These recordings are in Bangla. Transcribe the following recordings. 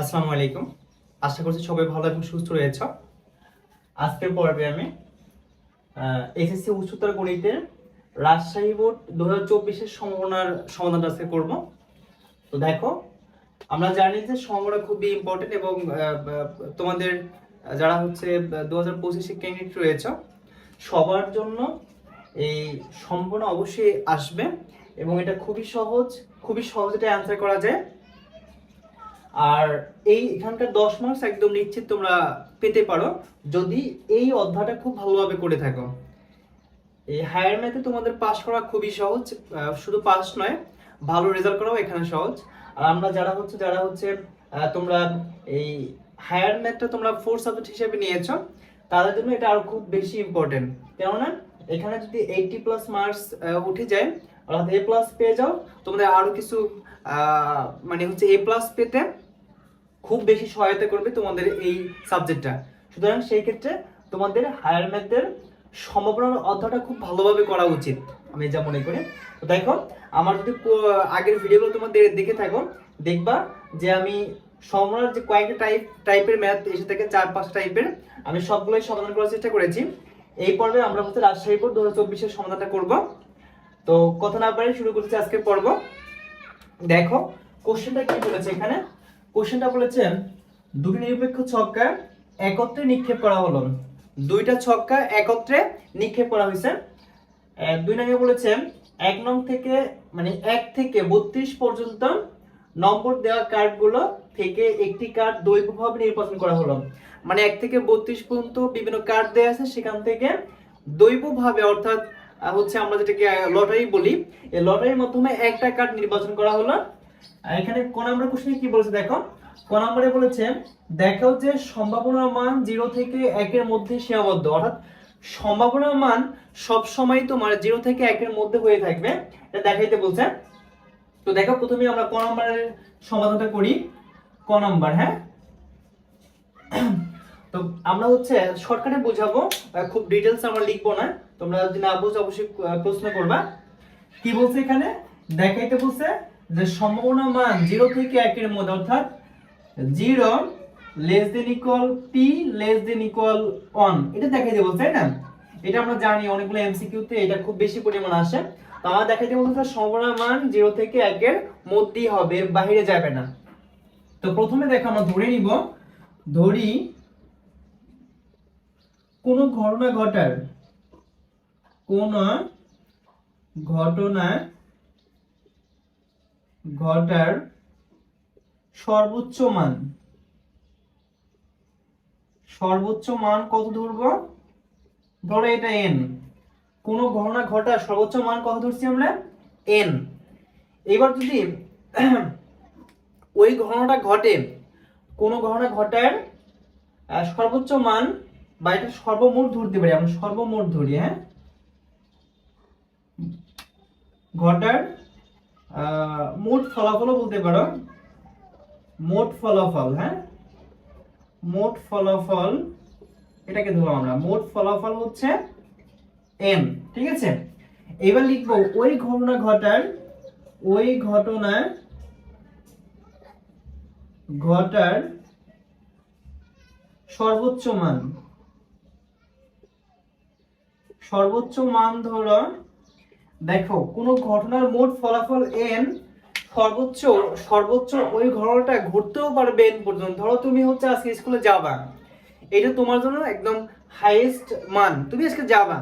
আসসালামু আলাইকুম। আশা করছি সবাই ভালো এবং সুস্থ রয়েছ। আজকের পর্বে আমি এসএসসি উচ্চতর গণিতের রাজশাহী বোর্ড দু হাজার চব্বিশের সম্ভাবনার সমাধান আজকে করব। তো দেখো, আমরা জানি যে সম্ভাবনা খুবই ইম্পর্টেন্ট এবং তোমাদের যারা হচ্ছে দু হাজার পঁচিশে ক্যান্ডিডেট রয়েছ, সবার জন্য এই সম্ভাবনা অবশ্যই আসবে এবং এটা খুবই সহজ খুবই সহজ এটা অ্যান্সার করা যায়। আর এই এখানকার দশ মার্কস একদম নিশ্চিত তোমরা পেতে পারো, যদি এই অধ্যায়টা খুব ভালোভাবে করে থাকো। এই হায়ার ম্যাথে তোমাদের পাস করা খুবই সহজ শুধু পাস নয়, ভালো রেজাল্ট করাও এখানে সহজ। আর আমরা যারা হচ্ছে যারা হচ্ছে তোমরা এই হায়ার ম্যাথটা তোমরা ফোর সাবজেক্ট হিসেবে নিয়েছো, তাদের জন্য এটা আরও খুব বেশি ইম্পর্টেন্ট কেননা, এখানে যদি এইটটি প্লাস মার্কস উঠে যায় অর্থাৎ এ প্লাস পেয়ে যাও। তোমাদের আরও কিছু মানে হচ্ছে এ প্লাস পেতে খুব বেশি সহায়তা করবে তোমাদের এই সাবজেক্টটা সুতরাং সেই ক্ষেত্রে তোমাদের হায়ার ম্যাথের সম্ভাবনার অধ্যায়টা খুব ভালোভাবে করা উচিত, আমি যা মনে করি। তো দেখো, আমার যদি আগের ভিডিওগুলো তোমাদের দেখে থাকো, দেখবা যে আমি সম্ভাবনার যে কয়েকটা টাইপ টাইপের ম্যাথ এসে থাকে, চার পাঁচ টাইপের আমি সবগুলোই সমাধান করার চেষ্টা করেছি। এই পর্বে আমরা হচ্ছে রাজশাহী বোর্ড দু হাজার চব্বিশের সমাধানটা করব। তো কথা না পারে শুরু করছি আজকের পর্ব। দেখো, কোশ্চেনটা কি বলেছে এখানে? কোশ্চেনটা বলেছে, দুটি নিরপেক্ষ ছক্কা একত্রে নিক্ষেপ করা হলো। দুইটা ছক্কা একত্রে নিক্ষেপ করা হয়েছে। দুই নম্বরে বলেছে, এক নং থেকে মানে এক থেকে বত্রিশ পর্যন্ত নম্বর দেওয়া কার্ডগুলো থেকে একটি কার্ড দৈবভাবে নির্বাচন করা হলো। মানে এক থেকে বত্রিশ পর্যন্ত বিভিন্ন কার্ড দেওয়া আছে, সেখান থেকে দৈবভাবে অর্থাৎ হচ্ছে আমরা যেটাকে লটারি বলি, এই লটারির মাধ্যমে একটা কার্ড নির্বাচন করা হলো। এখানে কোন নাম্বার কোশ্চেনে কি বলেছে দেখো? ক নম্বরে বলেছে, দেখাও যে সম্ভাবনার মান জিরো থেকে একের মধ্যে সীমাবদ্ধ। অর্থাৎ সম্ভাবনার মান সব সময় তোমার জিরো থেকে একের মধ্যে হয়ে থাকবে। এটা দেখাইতে বলছে। তো দেখো, প্রথমে আমরা ক নম্বরের সমাধানটা করি। ক নম্বর হ্যাঁ? তো আমরা হচ্ছে শর্টকাটে বোঝাবো খুব ডিটেলস আমরা লিখব না। তোমরা যদি না বুঝো, অবশ্যই প্রশ্ন করবা। কি বলছে এখানে? দেখাইতে বলছে যে সম্ভাবনা মান জিরো থেকে একের মধ্যে, অর্থাৎ zero less than equal P less than equal one এটা দেখাইতে বলছে, তাই না? এটা আমরা জানি, অনেকগুলো এমসিকিউ তে এটা খুব বেশি পরিমাণ আসে। তো আমরা দেখাইতে বলছে সম্ভাবনা মান জিরো থেকে একের মধ্যেই হবে এর বাইরে যাবে না। তো প্রথমে দেখো, আমরা ধরে নিব, ধরি কোন ঘটনা ঘটার কোন ঘটনা ঘটার সর্বোচ্চ মান? সর্বোচ্চ মান কত ধরবো? ধরো এটা এন কোন ঘটনা, ঘটার সর্বোচ্চ মান কত ধরছি আমরা? এন এবার যদি ওই ঘটনাটা ঘটে, কোন ঘটনা, ঘটার সর্বোচ্চ মান বা এটা সর্বমোট ধরতে পারি, আমরা সর্বমোট ধরি হ্যাঁ? ঘটার মোট ফলাফলও বলতে পারো। মোট ফলাফল হ্যাঁ? মোট ফলাফল, এটাকে ধরো আমরা। মোট ফলাফল হচ্ছে এম ঠিক আছে? এবার লিখব, ওই ঘটনা ঘটার, ওই ঘটনা ঘটার সর্বোচ্চ মান। সর্বোচ্চ মান ধরো দেখো, কোনো ঘটনার মোট ফলাফল এন সর্বোচ্চ সর্বোচ্চ ওই ঘটনাটা ঘটতেও পারবে এন পর্যন্ত। ধরো তুমি হচ্ছে আজকে স্কুলে যাবা। এটা তোমার জন্য একদম হাইয়েস্ট মান। তুমি আজকে যাবা।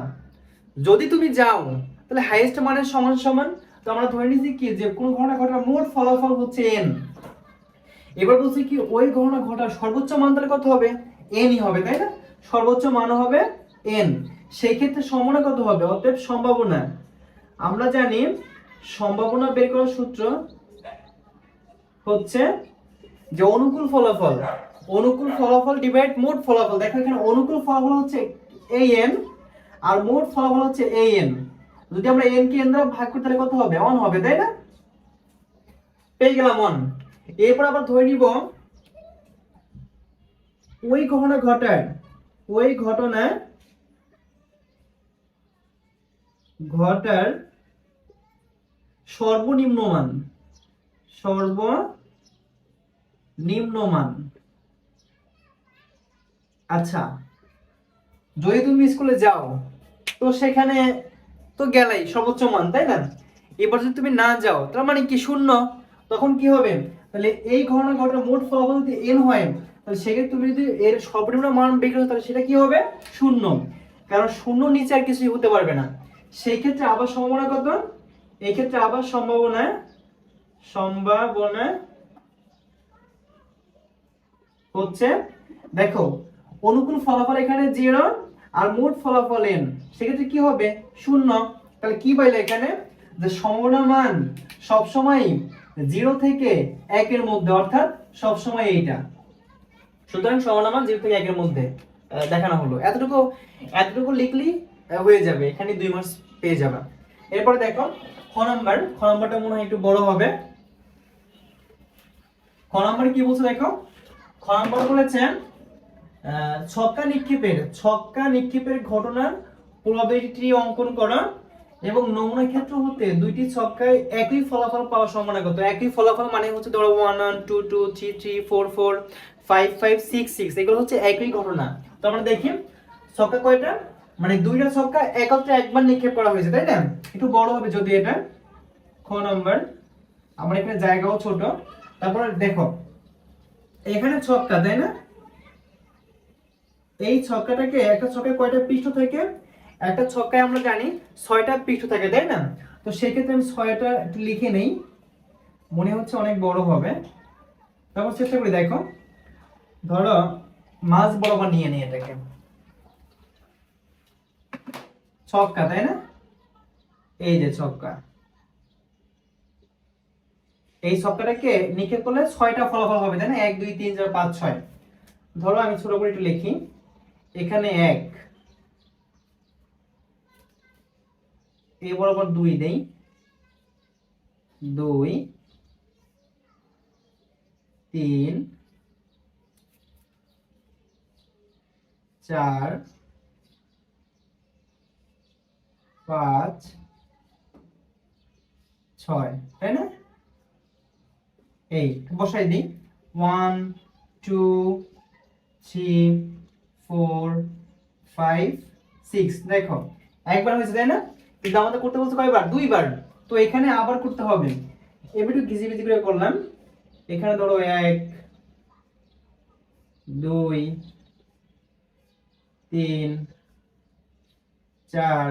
যদি তুমি যাও, তাহলে হাইয়েস্ট মানের সমান সমান। তো আমরা ধরে নিচ্ছি কি, যে কোনো ঘটনা ঘটার মোট ফলাফল হচ্ছে এন এবার বলছি কি, ওই ঘটনা ঘটার সর্বোচ্চ মান তাহলে কত হবে? এনই হবে, তাই না? সর্বোচ্চ মান হবে এন সেই ক্ষেত্রে সম্ভাবনা কত হবে? অতএব সম্ভাবনা আমরা জানি সম্ভাবনা বের করার সূত্র হচ্ছে যে অনুকূল ফলাফল অনুকূল ফলাফল ডিভাইড মোট ফলাফল। দেখো এখানে অনুকূল ফলাফল হচ্ছে এই এন আর মোট ফলাফল হচ্ছে এই এন যদি আমরা এন কে এন দ্বারা ভাগ করি, তাহলে কত হবে? অন হবে, তাই না? পেয়ে গেলাম অন এরপর আবার ধরে নিব, ওই ঘটনা ঘটার, ওই ঘটনা ঘটার সর্বনিম্ন মান সর্ব নিম্ন মান আচ্ছা যদি তুমি স্কুলে যাও, তো সেখানে তো গেলাই, সর্বোচ্চ মান, তাই না? এবার যদি তুমি না যাও, তার মানে কি শূন্য? তখন কি হবে? তাহলে এই ঘটনা ঘটনা মোট ফলাফল যদি এন হয়, তাহলে সেক্ষেত্রে তুমি যদি এর সর্বনিম্ন মান বের করো, তাহলে সেটা কি হবে? শূন্য। কারণ শূন্য নিচে আর কিছুই হতে পারবে না। সেই ক্ষেত্রে আবার সম্ভাবনা কত? এই ক্ষেত্রে আবার সম্ভাবনা সম্ভাবনা হচ্ছে, দেখো, অনুকূল ফলাফল এখানে জিরো আর মোট ফলাফল এন সেক্ষেত্রে কি হবে? শূন্য। তাহলে কি পাইলে এখানে? যে সম্ভাবনা মান সবসময় জিরো থেকে একের মধ্যে, অর্থাৎ সবসময় এইটা। সুতরাং সম্ভাবনা মান জিরো থেকে একের মধ্যে দেখানো হলো। এতটুকু এতটুকু লিখলি হয়ে যাবে। এখানে দুই মাস পেয়ে যাবে। এরপরে দেখো নাম্বার, খ নাম্বারটা মনে হয় একটু বড় হবে। খ নাম্বার কি বলছে দেখো? খ নাম্বার বলেছেন ছক্কা নিক্ষেপের ছক্কা নিক্ষেপের ঘটনার প্রবাবিলিটি অঙ্কন করা এবং নমুনা ক্ষেত্র হতে দুইটি ছক্কায় একই ফলাফল পাওয়ার সম্ভাবনা কত? একই ফলাফল মানে হচ্ছে ধরো one one two two three three four four five five six six এগুলো হচ্ছে একই ঘটনা। তো আমরা দেখি, ছক্কা কয়টা? মানে দুইটা ছক্কা একত্রে একবার নিক্ষেপ করা হয়েছে, তাই না? একটু বড় হবে যদি এটা। খ নম্বর, আমার এখানে জায়গাও ছোট। তারপর দেখো, এখানে ছক্কা, তাই না? এই ছক্কাটাকে একটা ছক্কায় কয়টা পৃষ্ঠ থাকে? একটা ছক্কায় আমরা জানি ছয়টা পৃষ্ঠ থাকে, তাই না? তো সেক্ষেত্রে আমি ছয়টা একটু লিখে নেই। মনে হচ্ছে অনেক বড় হবে। তারপর চেষ্টা করি, দেখো। ধরো মাছ বরাবর নিয়ে নিই এটাকে। ছক্কা, তাই না? এই যে ছক্কা। এই ছক্কাটাকে নিক্ষেপ করলে ছয়টা ফলাফল হবে, তাই না? এক, দুই, তিন, চার, পাঁচ, ছয়। ধরো আমি ছোট করে একটু লিখি। এখানে এক। এ বরাবর দুই দেই। দুই, তিন, চার পাঁচ, ছয়, তাই না? এই, বসাই দিই। One two three four five six দেখো, একবার হয়েছে, তাই না? কিন্তু আমাদের করতে বলছে কয়বার? দুইবার। তো এখানে আবার করতে হবে। এবার একটু ঘিজি বিজি করে করলাম। এখানে ধরো এক, দুই, তিন, চার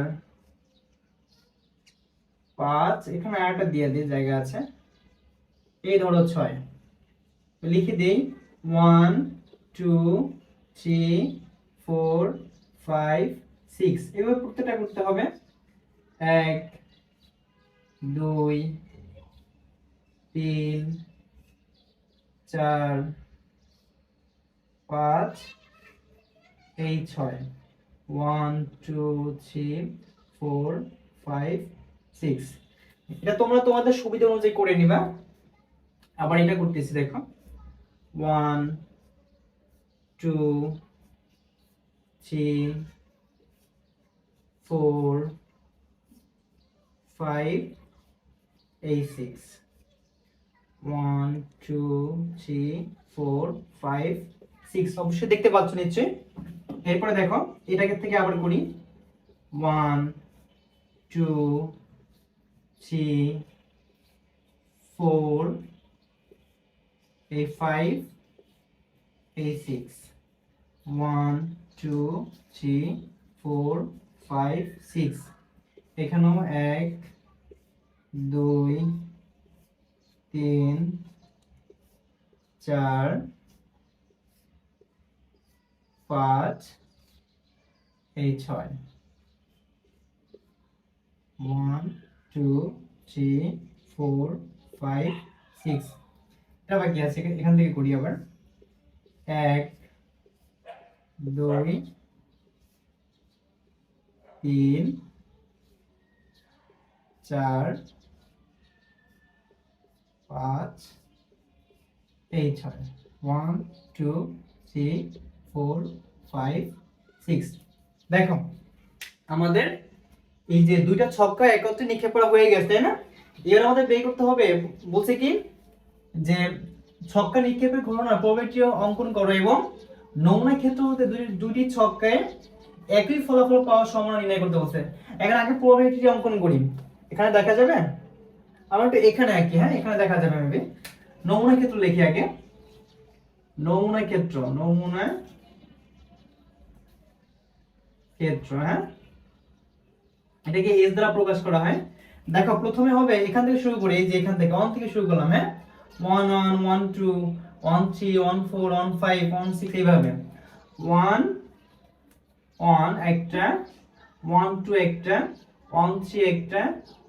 পাঁচ, এখানে আরেকটা দিয়ে দিই, জায়গা আছে। এই ধরো ছয়। লিখে দিই one two three four five six এভাবে প্রত্যেকটা করতে হবে। এক, দুই, তিন, চার, পাঁচ, এই ছয়। One two three four five six এটা তোমরা তোমাদের সুবিধা অনুযায়ী করে নিবা। আবার এটা করতেছি, দেখো। One two three four five এই six one two three four five six অবশ্যই দেখতে পাচ্ছ নিশ্চয়ই। এরপরে দেখো, এটাকে থেকে আবার করি। ওয়ান টু থ্রি ফোর এই ফাইভ এই six one two three four five six এখানেও এক, দুই, তিন, চার, পাঁচ, এই ছয়। One two three four five six এটা বাকি আছে, এখান থেকে করি আবার। এক, দুই, তিন, চার, পাঁচ, এই ছয় one two three four five six দেখো, আমাদের এই যে দুইটা ছক্কা একত্রে নিক্ষেপ করা হয়ে গেছে, তাই না? এবার আমাদের বের করতে হবে, বলছে কি? যে ছক্কা নিক্ষেপের ঘটনার প্রবৃত্তি অঙ্কন করো এবং নমুনা ক্ষেত্র হতে দুইটি ছক্কায় একই ফলাফল পাওয়ার সম্ভাবনা নির্ণয় করতে বলছে। এখানে আগে প্রবৃত্তি অঙ্কন করি। এখানে দেখা যাবে? আমার একটু এখানে আঁকি হ্যাঁ? এখানে দেখা যাবে মেবি নমুনা ক্ষেত্র লিখি আগে। নমুনা ক্ষেত্র নমুনা ক্ষেত্র হ্যাঁ? এটাকে এস দ্বারা প্রকাশ করা হয়। দেখো, প্রথমে হবে এখান থেকে শুরু করি, এই যে এখান থেকে ওয়ান থেকে শুরু করলাম হ্যাঁ? One one one two one three one four one five one six এইভাবে। ওয়ান ওয়ান একটা ওয়ান টু একটা ওয়ান থ্রি একটা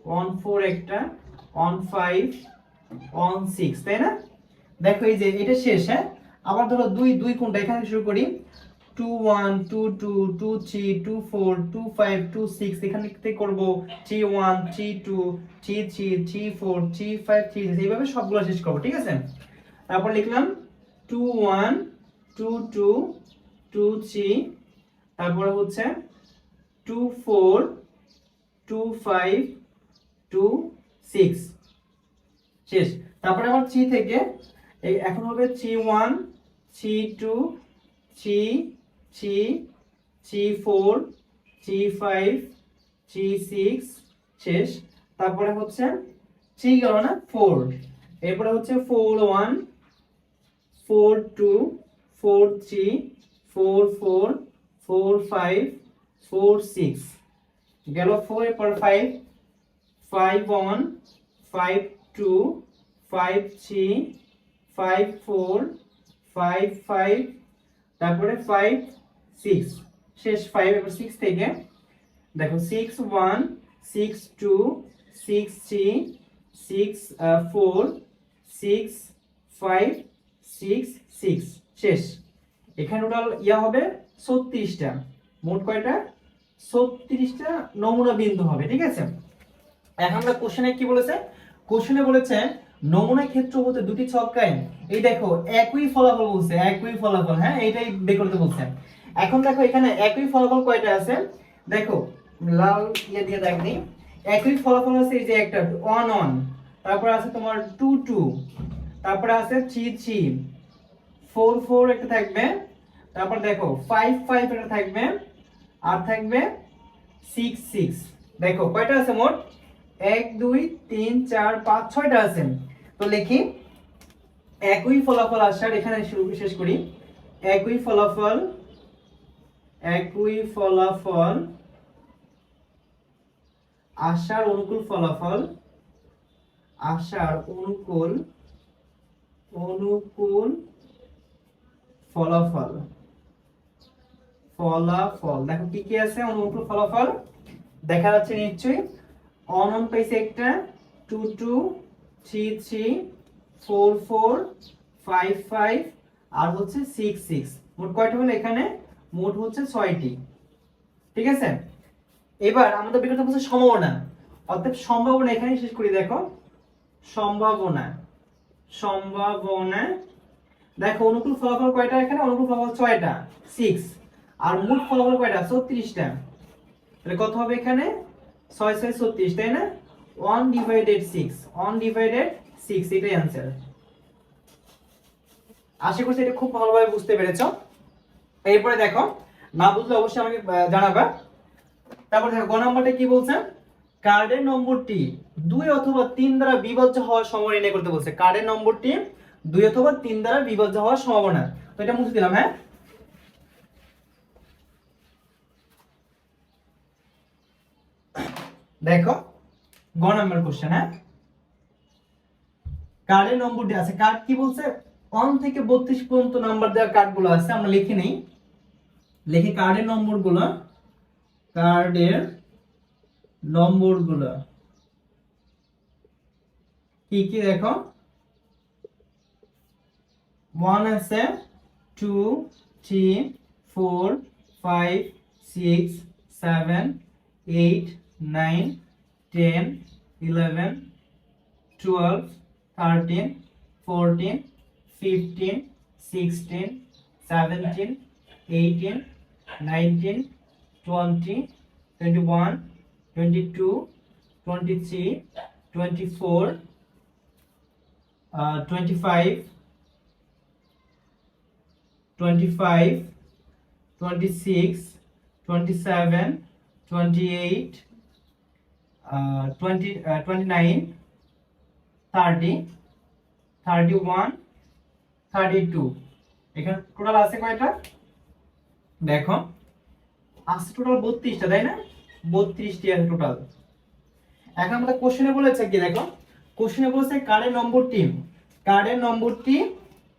ওয়ান ফোর একটা ওয়ান ফাইভ ওয়ান সিক্স তাই না? দেখো, এই যে এটা শেষ হ্যাঁ? আবার ধরো দুই দুই কোনটা? এখানে শুরু করি। Two one two two two three two four two five two six এখান থেকে করব three one three two three three three four three five three এইভাবে সবগুলো শেষ করব, ঠিক আছে? তারপর লিখলাম two one two two two three তারপরে হচ্ছে two four two five two six শেষ। তারপরে আবার থ্রি থেকে এখন হবে three one three two three three three four three five three six শেষ। তারপরে হচ্ছে থ্রি গেল না? ফোর এরপরে হচ্ছে four one four two four three four four four five four six গেল ফোর এরপর five five one five two five three five four five five তারপরে ফাইভ সিক্স শেষ ফাইভ এবার সিক্স থেকে। দেখো six one six two six three six four six five six six শেষ। এখানে টোটাল ইয়া হবে ছত্রিশটা। মোট কয়টা? ছত্রিশটা নমুনা বিন্দু হবে, ঠিক আছে? এখন আমরা কোশ্চেনে কি বলেছে? কোশ্চেনে বলেছে, নমুনা ক্ষেত্র হতে দুটি ছক্কায় এই দেখো, একই ফলাফল বলছে, একই ফলাফল হ্যাঁ? এইটাই বের করতে বলছে এখন দেখো, এখানে একই ফলাফল কয়টা আছে? দেখো, লাল ইয়ে দিয়ে দেখ দিই একই ফলাফল আছে এই যে একটা ওয়ান ওয়ান তারপর আছে তোমার টু টু তারপরে আছে থ্রি থ্রি ফোর ফোর একটা থাকবে। তারপর দেখো ফাইভ ফাইভ একটা থাকবে। আর থাকবে সিক্স সিক্স দেখো, কয়টা আছে মোট? এক, দুই, তিন, চার, পাঁচ, ছয়টা আছে। তো লিখি একই ফলাফল আসার এখানে শুরু শেষ করি। একই ফলাফল একই ফলাফল আশার অনুকূল ফলাফল আশার অনুকূল অনুকূল ফলাফল। ফলাফল। দেখো কি কি আছে? অনুকূল ফলাফল। দেখা যাচ্ছে নিশ্চয়ই। অনন পাইছে একটা। Two two, three three four four five five আর হচ্ছে সিক্স সিক্স। মোট কয়টা হলো এখানে? মোট হচ্ছে ছয়টি। ঠিক আছে? এবার আমাদের বিগত হচ্ছে সম্ভাবনা। অর্থাৎ সম্ভাবনা এখানে শেষ করি, দেখো। সম্ভাবনা। সম্ভাবনা। দেখো, অনুকূল ফলাফল কয়টা এখানে? অনুকূল ফলাফল ছয়টা, সিক্স। আর মোট ফলাফল কয়টা? ছত্রিশটা। তাহলে কত হবে এখানে? ছয় ছয়, ছত্রিশ, তাই না? One divided six. One divided six এটাই অ্যান্সার আশা করছি এটা খুব ভালোভাবে বুঝতে পেরেছ। এরপরে দেখো, না বুঝলে অবশ্যই আমাকে জানাবা। তারপর দেখো, গ নম্বরটা কি বলছে? কার্ডের নম্বরটি দুই অথবা তিন দ্বারা বিভাজ্য হওয়ার সম্ভাবনা নির্ণয় করতে বলছে। কার্ডের নম্বরটি দুই অথবা তিন দ্বারা বিভাজ্য হওয়ার সম্ভাবনা। তো এটা মুছে দিলাম হ্যাঁ? দেখো, গ নাম্বার কোশ্চেন হ্যাঁ? কার্ডের নম্বরটি আছে। কার্ড কি বলছে? ওয়ান থেকে বত্রিশ পর্যন্ত নাম্বার দেওয়া কার্ডগুলো আছে, আমরা লিখে নেই। লিখে কার্ডের নম্বরগুলো কার্ডের নম্বরগুলো কি কি দেখো? ওয়ান আছে two three four five six seven eight nine ten eleven twelve 13 14 15 16 17 18 19 20 21 22 23 24 uh, 25 25 26 27 28 uh, 20, uh, 29 thirty thirty one, thirty two. এখানে টোটাল আছে কয়টা? দেখো, আছে টোটাল বত্রিশটা, তাই না? বত্রিশটি আছে টোটাল এখন আমাদের কোশ্চেনে বলেছে কি, দেখো কোশ্চেনে বলেছে কার্ডের নম্বরটি কার্ডের নম্বরটি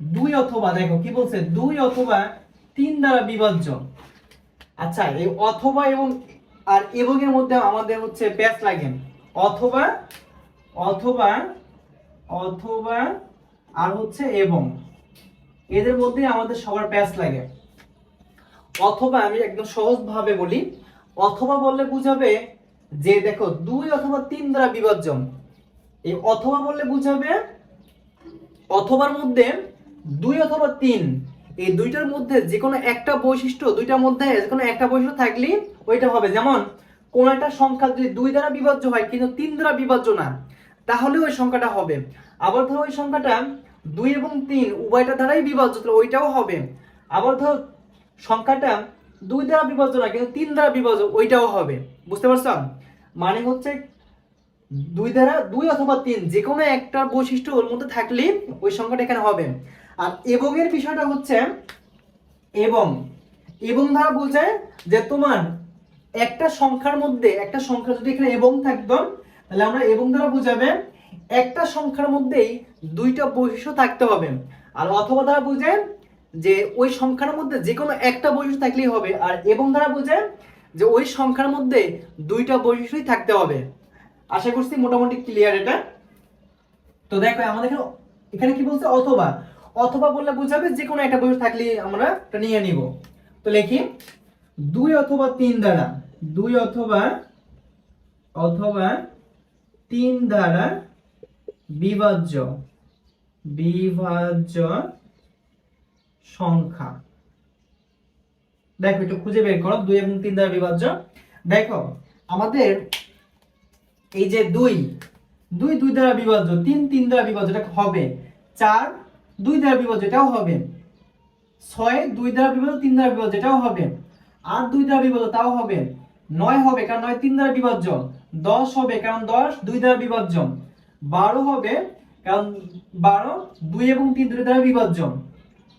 দুই অথবা, দেখো, কি বলছে? দুই অথবা তিন দ্বারা বিভাজ্য। আচ্ছা এই অথবা এবং আর এবং মধ্যে আমাদের হচ্ছে প্যাচ লাগে। অথবা অথবা অথবা আর হচ্ছে এবং। এদের মধ্যে আমাদের সবার প্যাচ লাগে। অথবা আমি একদম সহজ ভাবে বলি, অথবা বললে বুঝাবে যে দেখো দুই অথবা তিন দ্বারা বিভাজ্য এই অথবা বললে বুঝাবে অথবার মধ্যে দুই অথবা তিন। এই দুইটার মধ্যে যে কোনো একটা বৈশিষ্ট্য দুইটার মধ্যে যে কোনো একটা বৈশিষ্ট্য থাকলেই ওইটা হবে। যেমন, কোন একটা সংখ্যা যদি দুই দ্বারা বিভাজ্য হয়, কিন্তু তিন দ্বারা বিভাজ্য না। তাহলে ওই সংখ্যাটা হবে। আবার ধরো ওই সংখ্যাটা দুই এবং তিন উভয়টা দ্বারাই বিভাজ্য তাহলে ওইটাও হবে। আবার ধরো সংখ্যাটা দুই দ্বারা বিভাজ্য না, কিন্তু তিন দ্বারা বিভাজ্য ওইটাও হবে। বুঝতে পারছ? মানে হচ্ছে দুই দ্বারা দুই অথবা তিন যে কোনো একটা বৈশিষ্ট্য ওর মধ্যে থাকলে ওই সংখ্যাটা এখানে হবে। আর এবং এর বিষয়টা হচ্ছে এবং। এবং দ্বারা বোঝায় যে তোমার একটা সংখ্যার মধ্যে, একটা সংখ্যা যদি এখানে এবং থাকতো তাহলে আমরা এবং দ্বারা বোঝাবে একটা সংখ্যার মধ্যেই দুইটা বৈশিষ্ট্য থাকতে হবে। আর অথবা দ্বারা বোঝায় যে ওই সংখ্যার মধ্যে যে কোনো একটা বৈশিষ্ট্য থাকলেই হবে, আর এবং দ্বারা বোঝায় যে ওই সংখ্যার মধ্যে দুইটা বৈশিষ্ট্যই থাকতে হবে। আশা করছি মোটামুটি ক্লিয়ার এটা। তো দেখো, আমাদের এখানে কি বলছে? অথবা। অথবা বললে বুঝাবে যে কোনো একটা বৈশিষ্ট্য থাকলে আমরা নিয়ে নিব। তো লিখি, দুই অথবা তিন দ্বারা। দুই অথবা অথবা তিন দ্বারা বিভাজ্য বিভাজ্য সংখ্যা। দেখো, একটু খুঁজে বের করো, দুই এবং তিন দ্বারা বিভাজ্য। দেখো, আমাদের এই যে দুই দুই দুই দ্বারা বিভাজ্য, তিন তিন দ্বারা বিভাজ্য, এটা হবে। চার, দুই দ্বারা বিভাজ্য, এটাও হবে। ছয়, দুই দ্বারা বিভাজ্য, তিন দ্বারা বিভাজ্য, এটাও হবে। আট, দুই দ্বারা বিভাজ্য, তাও হবে। নয় হবে, কারণ নয়, তিন দ্বারা বিভাজ্য। দশ হবে কারণ দশ দুই দ্বারা বিভাজ্য বারো হবে কারণ বারো দুই এবং তিন দুই দ্বারা বিভাজ্য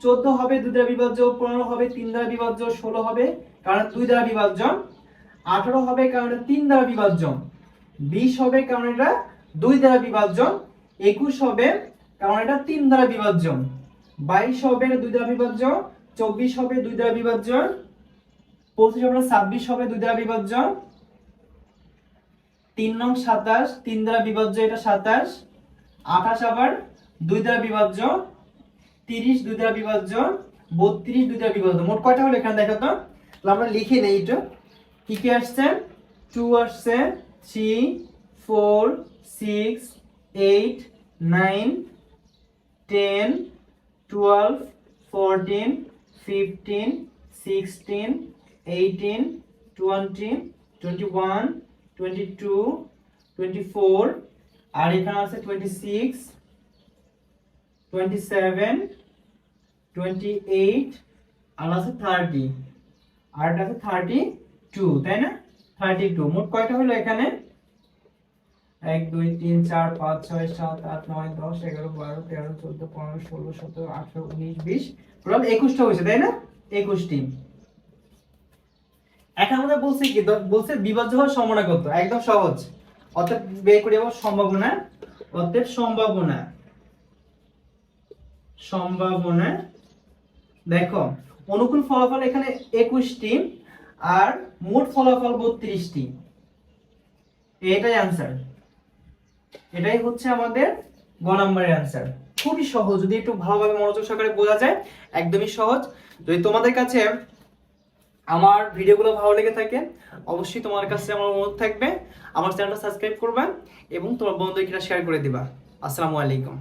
চোদ্দ হবে দুই দ্বারা বিভাজ্য পনেরো হবে তিন দ্বারা বিভাজ্য ষোলো হবে কারণ দুই দ্বারা বিভাজ্য আঠারো হবে কারণ তিন দ্বারা বিভাজ্য বিশ হবে কারণ এটা দুই দ্বারা বিভাজ্য একুশ হবে কারণ এটা তিন দ্বারা বিভাজ্য বাইশ হবে দুই দ্বারা বিভাজ্য চব্বিশ হবে দুই দ্বারা বিভাজ্য পঁচিশ হবে ছাব্বিশ হবে দুই দ্বারা বিভাজ্য তিন নং সাতাশ, তিন দ্বারা বিভাজ্য এটা সাতাশ, আঠাশ আবার দুই দ্বারা বিভাজ্য, তিরিশ দুই দ্বারা বিভাজ্য, বত্রিশ দুই দ্বারা বিভাজ্য। মোট কয়টা হলো এখানে দেখো তো? আমরা লিখে নেই একটু কি কি আসছে? টু আসছে, three, four, six, eight, nine, ten, twelve, fourteen, fifteen, sixteen, eighteen, twenty twenty one twenty two twenty four আর এখানে আছে twenty six twenty seven twenty eight আর আছে থার্টি আর এটা আছে থার্টি টু তাই না? থার্টি টু মোট কয়টা হলো এখানে? এক, দুই, তিন, চার, পাঁচ, ছয়, সাত, আট, নয়, দশ, এগারো, বারো, তেরো, চোদ্দ, পনেরো, ষোলো, সতেরো, আঠারো, উনিশ, বিশ, টোটাল একুশটা হয়েছে, তাই না? একুশটি। এখন আমাদের বলছে কি বলছে বিভাজ্য হওয়ার সম্ভাবনা কত? একদম সহজ। অর্থাৎ বের করে যাব সম্ভাবনা। অর্থাৎ সম্ভাবনা। সম্ভাবনা। দেখো, অনুকূল ফলাফল এখানে একুশটি আর মোট ফলাফল বত্রিশটি। এটাই আনসার এটাই হচ্ছে আমাদের গ নম্বরের আনসার খুবই সহজ। যদি একটু ভালোভাবে মনোযোগ সহকারে বোঝা যায়, একদমই সহজ। যদি তোমাদের কাছে আমার ভিডিওগুলো ভালো লেগে থাকে, অবশ্যই তোমার কাছে আমার অনুরোধ থাকবে। আমার চ্যানেলটা সাবস্ক্রাইব করবে এবং তোমার বন্ধুদেরকে শেয়ার করে দিবা। আসসালামু আলাইকুম।